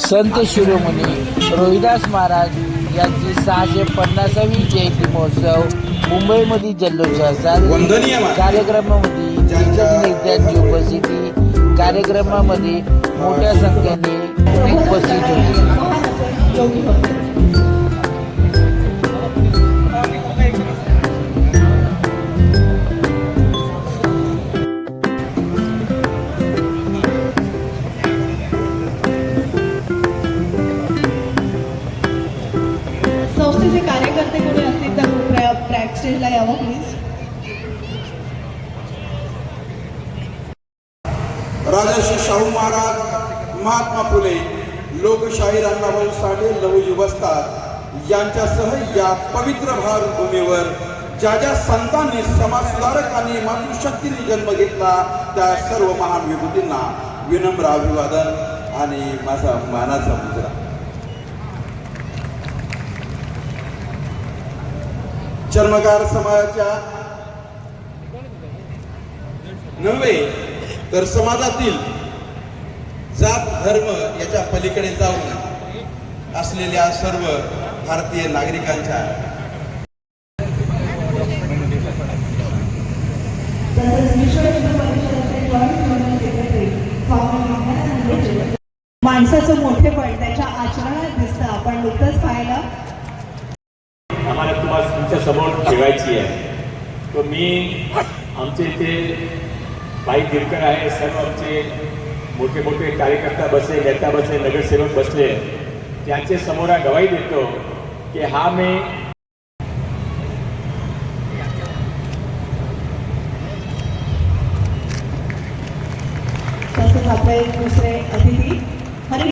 संत शिरोमणी रोहिदास महाराज यांची सहाशे पन्नासावी जयंती महोत्सव मुंबईमध्ये जल्लोषाचा. कार्यक्रमामध्ये नेत्यांची उपस्थिती कार्यक्रमामध्ये मोठ्या संख्येने उपस्थित होते कार्यकर्ते कोणी असतील तर ट्रॅक स्टेजला यावं प्लीज राजर्षी शाहू महाराज महात्मा फुले लोकशाही अण्णाभाऊ साठे लघु बसतात यांच्यासह या पवित्र भार भूमीवर ज्या ज्या संतांनी समाजसुधारक आणि मातृशक्तीने जन्म घेतला त्या सर्व महान विभूतींना विनम्र अभिवादन आणि माझा मानाचा मुजरा चर्मकार समाजाच्या नव्हे तर समाजातील जात धर्म याच्या पलीकडे जाऊन असलेल्या सर्व भारतीय नागरिकांच्या तसंच विश्व हिंदू मी आमचे इथे बाई गिरकर आहे सर्व आमचे मोठे मोठे कार्यकर्ता बसले नेता बसले नगरसेवक बसले. त्यांचे समोर हा गवाही देतो की हा मी तसंच आपले दुसरे अतिथी. हरी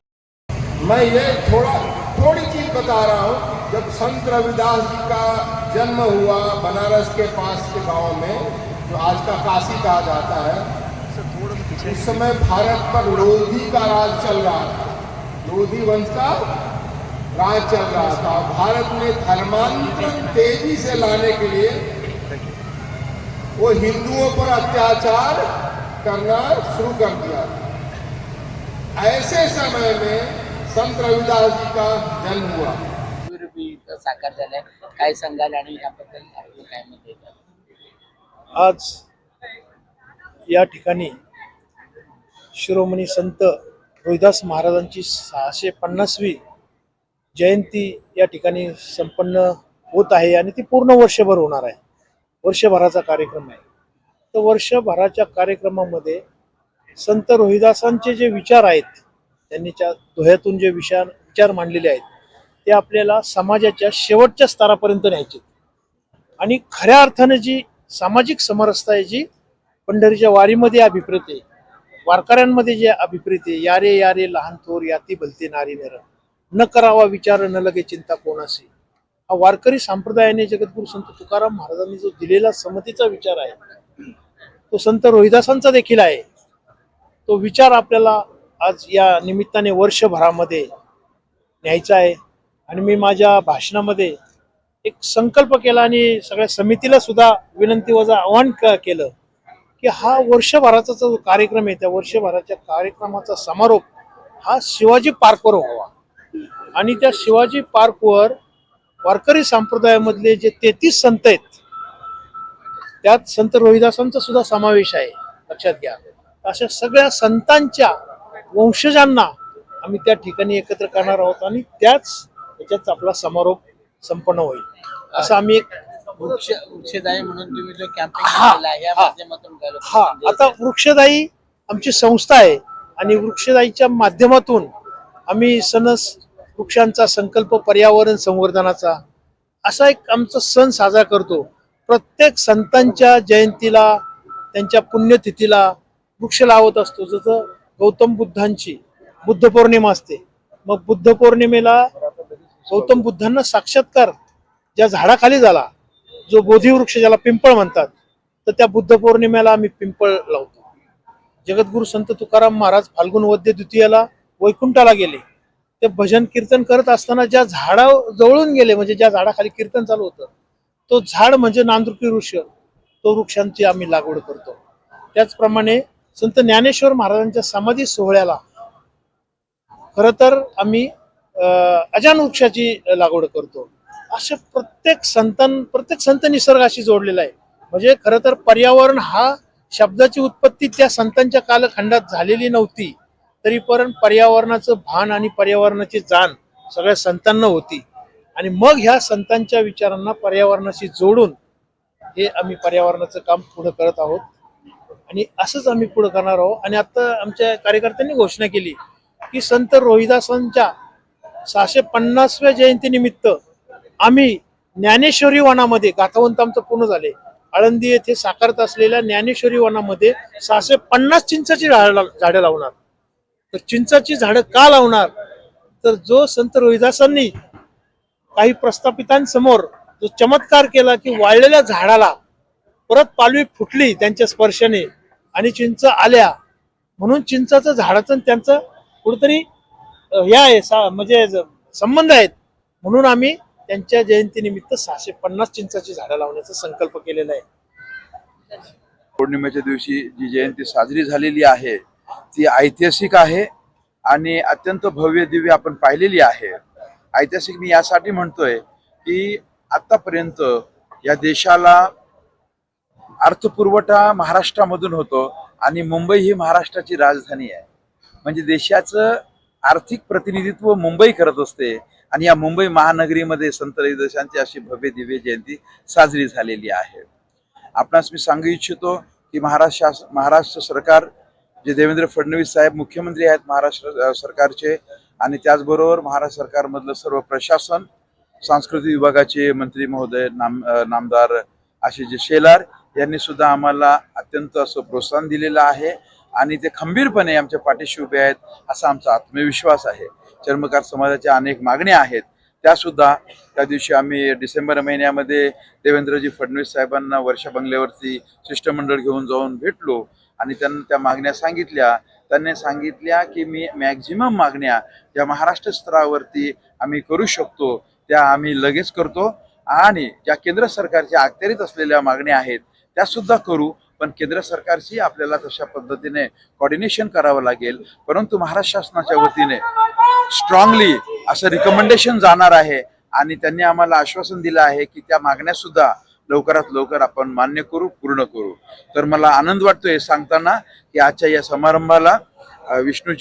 मैं ये थोड़ा थोड़ी चीज बता रहा हूँ जब संत रविदास जी का जन्म हुआ बनारस के पास के गाँव में, जो आज का काशी कहा जाता है, उस समय भारत पर लोधी का राज चल रहा था। लोधी वंश का राज चल रहा था। भारत में धर्मांतरण तेज़ी से लाने के लिए वो हिंदुओं पर अत्याचार करना शुरू कर दिया ऐसे समय में संत रविदास जी का जन्म हुआ। साकार झालाय काय सांगाल आणि याबद्दल आपलं काय मत आहे? आज या ठिकाणी शिरोमणी संत रोहिदास महाराजांची सहाशे पन्नासवी जयंती या ठिकाणी संपन्न होत आहे आणि ती पूर्ण वर्षभर होणार आहे. वर्षभराचा कार्यक्रम आहे. तर वर्षभराच्या कार्यक्रमामध्ये संत रोहिदासांचे जे विचार आहेत त्यांनी त्या दोह्यातून जे विचार विचार मांडलेले आहेत ते आपल्याला समाजाच्या शेवटच्या स्तरापर्यंत न्यायचे. आणि खऱ्या अर्थानं जी सामाजिक समरसता आहे जी पंढरीच्या वारीमध्ये अभिप्रेत आहे वारकऱ्यांमध्ये जे अभिप्रेत आहे यारे यारे लहान थोर याती भलते नारी नर. न करावा विचार न लगे चिंता कोणाशी. हा वारकरी संप्रदायाने जगद्गुरु संत तुकाराम महाराजांनी जो दिलेला समतेचा विचार आहे तो संत रोहिदासांचा देखील आहे. तो विचार आपल्याला आज या निमित्ताने वर्षभरामध्ये न्यायचा आहे. आणि मी माझ्या भाषणामध्ये एक संकल्प केला आणि सगळ्या समितीला सुद्धा विनंती वजा आवाहन केलं की हा वर्षभराचा जो कार्यक्रम आहे त्या वर्षभराच्या कार्यक्रमाचा समारोप हा शिवाजी पार्कवर व्हावा. आणि त्या शिवाजी पार्कवर वारकरी संप्रदायामधले जे तेहतीस संत आहेत त्यात संत रोहिदासांचा सुद्धा समावेश आहे. लक्षात घ्या. अशा सगळ्या संतांच्या वंशजांना आम्ही त्या ठिकाणी एकत्र करणार आहोत आणि त्याच याच्यात आपला समारोप संपन्न होईल. असं आम्ही एक वृक्ष वृक्षदायी म्हणून तुम्ही जो कॅम्पेन हा, या हा. माध्यमातून काय लोकांना हा संदेश आता वृक्षदायी आमची संस्था आहे आणि वृक्षदायीच्या माध्यमातून आम्ही सणस वृक्षांचा संकल्प पर्यावरण संवर्धनाचा असा एक आमचा सण साजरा करतो. प्रत्येक संतांच्या जयंतीला त्यांच्या पुण्यतिथीला वृक्ष लावत असतो. जसं गौतम बुद्धांची बुद्ध पौर्णिमा असते. मग बुद्ध पौर्णिमेला गौतम बुद्धांना साक्षात्कार ज्या झाडाखाली झाला जो बोधी वृक्ष ज्याला पिंपळ म्हणतात तर त्या बुद्ध पौर्णिमेला आम्ही पिंपळ लावतो. जगद्गुरु संत तुकाराम महाराज फाल्गुन वद्य द्वितीयाला वैकुंठाला गेले. ते भजन कीर्तन करत असताना ज्या झाडा जवळून गेले म्हणजे ज्या झाडाखाली कीर्तन चालू होतं तो झाड म्हणजे नांदुरकी वृक्ष तो वृक्षांची आम्ही लागवड करतो. त्याचप्रमाणे संत ज्ञानेश्वर महाराजांच्या समाधी सोहळ्याला खर तर आम्ही अजान वृक्षाची लागवड करतो. असे प्रत्येक संतान प्रत्येक संत निसर्गाशी जोडलेला आहे. म्हणजे खरं तर पर्यावरण हा शब्दाची उत्पत्ती त्या संतांच्या कालखंडात झालेली नव्हती. तरी पण पर्यावरणाचं भान आणि पर्यावरणाची जाण सगळ्या संतांना होती. आणि मग ह्या संतांच्या विचारांना पर्यावरणाशी जोडून हे आम्ही पर्यावरणाचं काम पुढे करत आहोत. आणि असंच आम्ही पुढे करणार आहोत. आणि आता आमच्या कार्यकर्त्यांनी घोषणा केली की संत रोहिदासांच्या सहाशे पन्नासव्या जयंतीनिमित्त आम्ही ज्ञानेश्वरी वनामध्ये गाथावंत आमचं पूर्ण झाले. आळंदी येथे साकारत असलेल्या ज्ञानेश्वरी वनामध्ये सहाशे पन्नास चिंचाची झाडं झाडं लावणार. तर चिंचाची झाडं का लावणार? तर जो संत रोहिदासांनी काही प्रस्थापितांसमोर जो चमत्कार केला की वाळलेल्या झाडाला परत पालवी फुटली त्यांच्या स्पर्शाने आणि चिंच आल्या म्हणून चिंचाचं झाडाचं त्यांचं कुठंतरी हे आहे म्हणजे संबंध आहेत. म्हणून आम्ही त्यांच्या जयंतीनिमित्त सहाशे पन्नास चिंचाची झाडं लावण्याचा संकल्प केलेला आहे. पौर्णिमेच्या दिवशी जी जयंती साजरी झालेली आहे ती ऐतिहासिक आहे आणि अत्यंत भव्य दिव्य आपण पाहिलेली आहे. ऐतिहासिक मी यासाठी म्हणतोय की आतापर्यंत या देशाला अर्थपुरवठा महाराष्ट्रामधून होतो आणि मुंबई ही महाराष्ट्राची राजधानी आहे. म्हणजे देशाचं आर्थिक प्रतिनिधित्व मुंबई करत असते. आणि या मुंबई महानगरीमध्ये संत रविदासांची अशी भव्य दिव्य जयंती साजरी झालेली आहे. आपणास मी सांगू इच्छितो की महाराष्ट्र महाराष्ट्र सरकार जे देवेंद्र फडणवीस साहेब मुख्यमंत्री आहेत महाराष्ट्र सरकारचे आणि त्याचबरोबर महाराष्ट्र सरकारमधलं सर्व प्रशासन सांस्कृतिक विभागाचे मंत्री महोदय नाम नामदार आशिष शेलार यांनी सुद्धा आम्हाला अत्यंत असं प्रोत्साहन दिलेलं आहे. आणि ते खंबीरपणे आमच्या पाठीशी उभे आहेत असा आमचा आत्मविश्वास आहे. चर्मकार समाजाच्या अनेक मागण्या आहेत. त्यासुद्धा त्या दिवशी आम्ही डिसेंबर महिन्यामध्ये देवेंद्रजी फडणवीस साहेबांना वर्षा बंगल्यावरती शिष्टमंडळ घेऊन जाऊन भेटलो आणि त्यांना त्या मागण्या सांगितल्या. त्यांनी सांगितल्या की मी मॅक्झिमम मागण्या ज्या महाराष्ट्र स्तरावरती आम्ही करू शकतो त्या आम्ही लगेच करतो आणि ज्या केंद्र सरकारच्या अखत्यारीत असलेल्या मागण्या आहेत त्यासुद्धा करू. पण केंद्र सरकारशी आपल्याला तशा पद्धतीने कॉर्डिनेशन करावं लागेल. परंतु महाराष्ट्र शासनाच्या वतीने स्ट्रॉंगली असं रिकमेंडेशन जाणार आहे आणि त्यांनी आम्हाला आश्वासन दिलं आहे की त्या मागण्या सुद्धा लवकरात लवकर आपण मान्य करू पूर्ण करू. तर मला आनंद वाटतोय सांगताना की आजच्या या समारंभाला विष्णूजी